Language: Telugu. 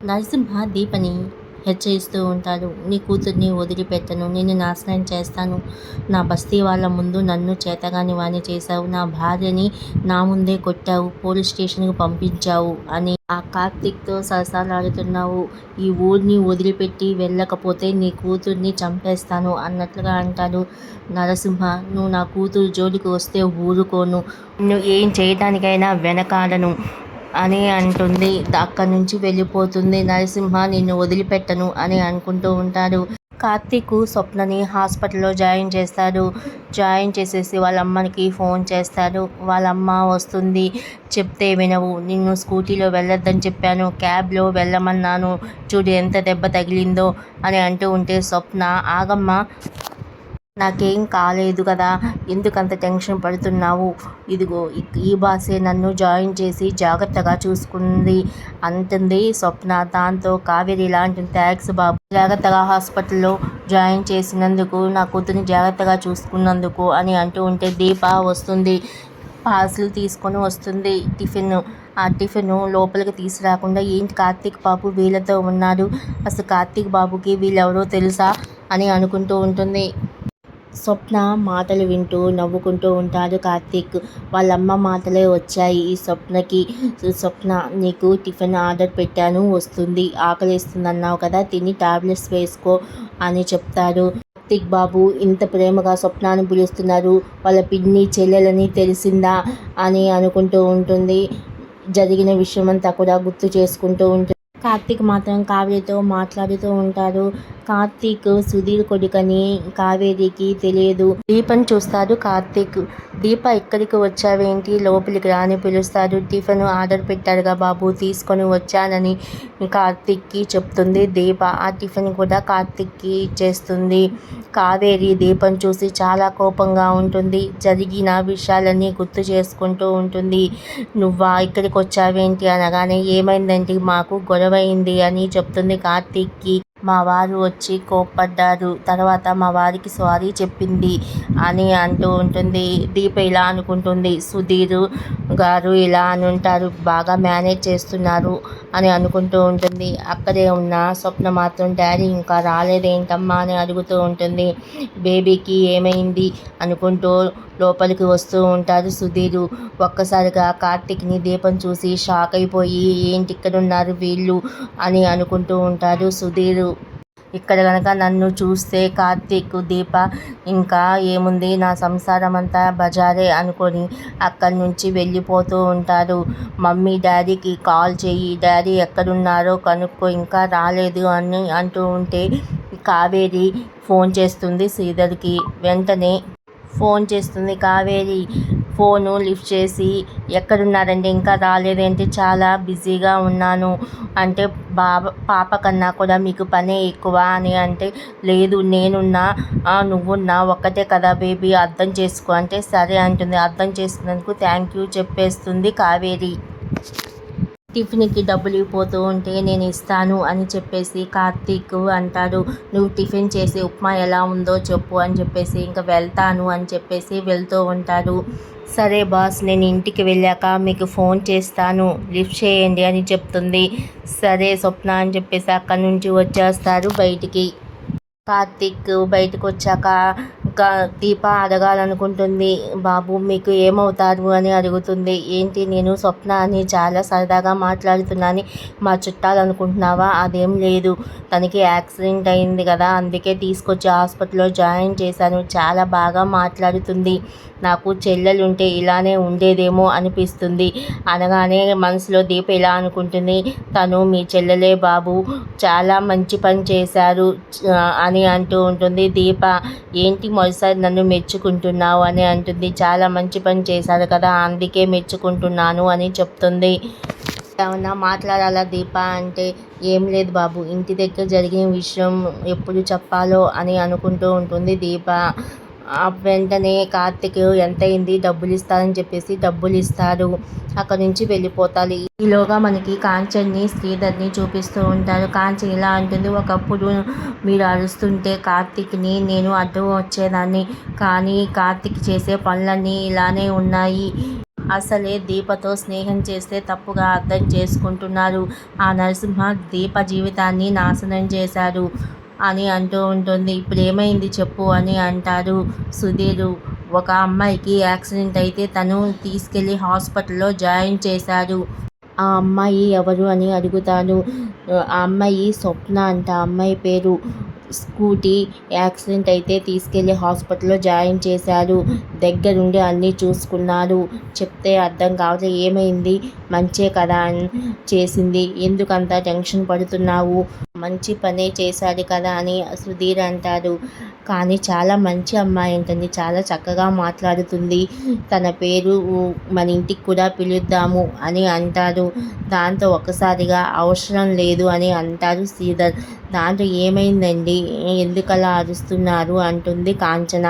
నరసింహ దీపని హెచ్చరిస్తూ ఉంటాడు. నీ కూతుర్ని వదిలిపెట్టను. నిన్ను నాశనం చేస్తాను. నా బస్తీ వాళ్ళ ముందు నన్ను చేతగాని వాణ్ణి చేశావు. నా భార్యని నా ముందే కొట్టావు. పోలీస్ స్టేషన్కు పంపించావు అని ఆ కార్తీక్తో సరసాలాడుతున్నావు. ఈ ఊరిని వదిలిపెట్టి వెళ్ళకపోతే నీ కూతుర్ని చంపేస్తాను అన్నట్లుగా అంటాడు నరసింహ. నువ్వు నా కూతురు జోలికి వస్తే ఊరుకోను. నువ్వు ఏం చేయడానికైనా వెనకాడను. అని అంటుంది. అక్కడి నుంచి వెళ్ళిపోతుంది. నరసింహ నిన్ను వదిలిపెట్టను అని అనుకుంటూ ఉంటారు కార్తీక్ స్వప్నని హాస్పిటల్లో జాయిన్ చేస్తారు జాయిన్ చేసేసి వాళ్ళ అమ్మకి ఫోన్ చేస్తారు వాళ్ళ అమ్మ వస్తుంది. చెప్తే వినవు. నిన్ను స్కూటీలో వెళ్ళొద్దని చెప్పాను. క్యాబ్లో వెళ్ళమన్నాను. చూడు ఎంత దెబ్బ తగిలిందో అని అంటూ ఉంటే స్వప్న ఆగమ్మ. నాకేం కాలేదు కదా ఎందుకంత టెన్షన్ పడుతున్నావు? ఇదిగో ఈ బాసే నన్ను జాయిన్ చేసి జాగ్రత్తగా చూసుకుంది. అంటుంది స్వప్న. దాంతో కావేరి ఇలాంటి థ్యాక్స్ బాబు. జాగ్రత్తగా హాస్పిటల్లో జాయిన్ చేసినందుకు నా కూతురిని జాగ్రత్తగా చూసుకున్నందుకు అని అంటూ ఉంటే దీప వస్తుంది. పార్సిల్ తీసుకొని వస్తుంది టిఫిన్. ఆ టిఫిన్ లోపలికి తీసుకురాకుండా ఏంటి కార్తీక్ బాబు వీళ్ళతో ఉన్నాడు? అసలు కార్తీక్ బాబుకి వీళ్ళెవరో తెలుసా? అని అనుకుంటూ ఉంటుంది. స్వప్న మాటలు వింటూ నవ్వుకుంటూ ఉంటాడు కార్తీక్. వాళ్ళమ్మ మాటలే వచ్చాయి. ఈ స్వప్నకి స్వప్న నీకు టిఫిన్ ఆర్డర్ పెట్టాను వస్తుంది. ఆకలిస్తుంది అన్నావు కదా తిని టాబ్లెట్స్ వేసుకో అని చెప్తాడు. కార్తీక్ బాబు ఇంత ప్రేమగా స్వప్నాన్ని పిలుస్తున్నారు. వాళ్ళ పిన్ని చెల్లెలని తెలిసిందా అని అనుకుంటూ ఉంటుంది. జరిగిన విషయం కూడా గుర్తు చేసుకుంటూ ఉంటుంది. కార్తీక్ మాత్రం కావ్యతో మాట్లాడుతూ ఉంటారు కార్తీక్ సుధీర్ కొడుకని కావేరికి తెలియదు. దీపం చూస్తాడు కార్తీక్. దీప ఇక్కడికి వచ్చావేంటి? లోపలికి రాని పిలుస్తాడు. టిఫిన్ ఆర్డర్ పెట్టాడుగా బాబు తీసుకొని వచ్చానని కార్తీక్కి చెప్తుంది దీప. ఆ టిఫిన్ కూడా కార్తీక్కి ఇచ్చేస్తుంది. కావేరి దీపం చూసి చాలా కోపంగా ఉంటుంది. జరిగిన విషయాలన్నీ గుర్తు చేసుకుంటూ ఉంటుంది. నువ్వా? ఇక్కడికి వచ్చావేంటి? అనగానే ఏమైందంటే మాకు గొడవైంది అని చెప్తుంది కార్తీక్కి. మా వారు వచ్చి కోప్పడ్డారు. తర్వాత మా వారికి సారీ చెప్పింది అని అంటూ ఉంటుంది. దీప ఇలా అనుకుంటుంది. సుధీర్ గారు ఇలా అని ఉంటారు. బాగా మేనేజ్ చేస్తున్నారు అని అనుకుంటూ ఉంటుంది. అక్కడే ఉన్న స్వప్న మాత్రం డాడీ ఇంకా రాలేదేంటమ్మా? అని అడుగుతూ ఉంటుంది. బేబీకి ఏమైంది? అనుకుంటూ లోపలికి వస్తూ ఉంటారు. సుధీరు ఒక్కసారిగా కార్తిక్ని దీపం చూసి షాక్ అయిపోయి ఏంటి ఇక్కడ ఉన్నారు వీళ్ళు? అని అనుకుంటూ ఉంటారు సుధీరు. ఇక్కడ కనుక నన్ను చూస్తే కార్తీక్ దీప ఇంకా ఏముంది? నా సంసారం అంతా బజారే అనుకొని అక్కడి నుంచి వెళ్ళిపోతూ ఉంటారు. మమ్మీ డాడీకి కాల్ చేయి. డాడీ ఎక్కడున్నారో కనుక్కో ఇంకా రాలేదు అని అంటూ ఉంటే కావేరి ఫోన్ చేస్తుంది శ్రీధర్కి. వెంటనే ఫోన్ చేస్తుంది. కావేరి ఫోను లిఫ్ట్ చేసి ఎక్కడున్నారండి? ఇంకా రాలేదేంటి? చాలా బిజీగా ఉన్నాను. అంటే బాబా పాప కన్నా కూడా మీకు పనే ఎక్కువ అని అంటే లేదు నేనున్నా. నువ్వున్నా. ఒక్కటే కదా బేబీ. అర్థం చేసుకో. అంటే సరే అంటుంది. అర్థం చేసుకున్నందుకు థ్యాంక్ యూ చెప్పేస్తుంది కావేరి. టిఫిన్కి డబ్బులు ఇవ్వబోతూ ఉంటే నేను ఇస్తాను అని చెప్పేసి కార్తీక్ అంటాడు. నువ్వు టిఫిన్ చేసి ఉప్మా ఎలా ఉందో చెప్పు అని చెప్పేసి ఇంకా వెళ్తాను అని చెప్పేసి వెళ్తూ ఉంటాడు. సరే బాస్ నేను ఇంటికి వెళ్ళాక మీకు ఫోన్ చేస్తాను. లిఫ్ట్ చేయండి అని చెప్తుంది. సరే స్వప్న అని చెప్పేసి అక్కడి నుంచి వచ్చేస్తారు బయటికి. కార్తీక్ బయటకు వచ్చాక దీప అడగాలనుకుంటుంది. బాబు మీకు ఏమవుతారు? అని అడుగుతుంది. ఏంటి? నేను స్వప్న అని చాలా సరదాగా మాట్లాడుతున్నాను మా చుట్టాలు అనుకుంటున్నావా? అదేం లేదు. తనకి యాక్సిడెంట్ అయింది కదా అందుకే తీసుకొచ్చి హాస్పిటల్లో జాయిన్ చేశాను. చాలా బాగా మాట్లాడుతుంది. నాకు చెల్లెలుంటే ఇలానే ఉండేదేమో అనిపిస్తుంది. అనగానే మనసులో దీప ఇలా అనుకుంటుంది. తను మీ చెల్లెలే బాబు. చాలా మంచి పని చేశారు అని అంటూ ఉంటుంది దీప. ఏంటి మొదటిసారి నన్ను మెచ్చుకుంటున్నావు అని అంటుంది. చాలా మంచి పని చేశారు కదా అందుకే మెచ్చుకుంటున్నాను అని చెప్తుంది. ఏమన్నా మాట్లాడాలా దీప అంటే ఏం లేదు బాబు ఇంటి దగ్గర జరిగిన విషయం ఎప్పుడు చెప్పాలో అని అనుకుంటూ ఉంటుంది దీప. వెంటనే కార్తిక్ ఎంత అయింది డబ్బులు ఇస్తారని చెప్పేసి డబ్బులు ఇస్తారు అక్కడ నుంచి వెళ్ళిపోతారు ఈలోగా మనకి కాంచన్ని శ్రీధర్ని చూపిస్తూ ఉంటారు కాంచన్ ఇలా అంటుంది. ఒకప్పుడు మీరు అరుస్తుంటే కార్తిక్ని నేను అడ్డు వచ్చేదాన్ని. కానీ కార్తిక్ చేసే పనులన్నీ ఇలానే ఉన్నాయి. అసలే దీపతో స్నేహం చేస్తే తప్పుగా అర్థం చేసుకుంటున్నారు. ఆ నరసింహ దీప జీవితాన్ని నాశనం చేశారు అని అంటూ ఉంటుంది. ఇప్పుడు ఏమైంది చెప్పు అని అంటారు సుధీరు. ఒక అమ్మాయికి యాక్సిడెంట్ అయితే తను తీసుకెళ్ళి హాస్పిటల్లో జాయిన్ చేశారు. ఆ అమ్మాయి ఎవరు? అని అడుగుతాను ఆ అమ్మాయి స్వప్న అంట. అమ్మాయి పేరు స్కూటీ యాక్సిడెంట్ అయితే తీసుకెళ్ళి హాస్పిటల్లో జాయిన్ చేశారు. దగ్గరుండి అన్నీ చూసుకున్నారు. చెప్తే అర్థం కావట్లేదు ఏమైంది? మంచే కదా అని చేసింది. ఎందుకంత టెన్షన్ పడుతున్నావు? మంచి పనే చేశాడు కదా అని సుధీర్ అంటారు. కానీ చాలా మంచి అమ్మాయి ఉంటుంది చాలా చక్కగా మాట్లాడుతుంది. తన పేరు మన ఇంటికి కూడా పిలుద్దాము అని అంటారు. దాంతో ఒక్కసారిగా అవసరం లేదు అని అంటారు శ్రీధర్. దాంట్లో ఏమైందండి? ఎందుకలా అరుస్తున్నారు అంటుంది కాంచన.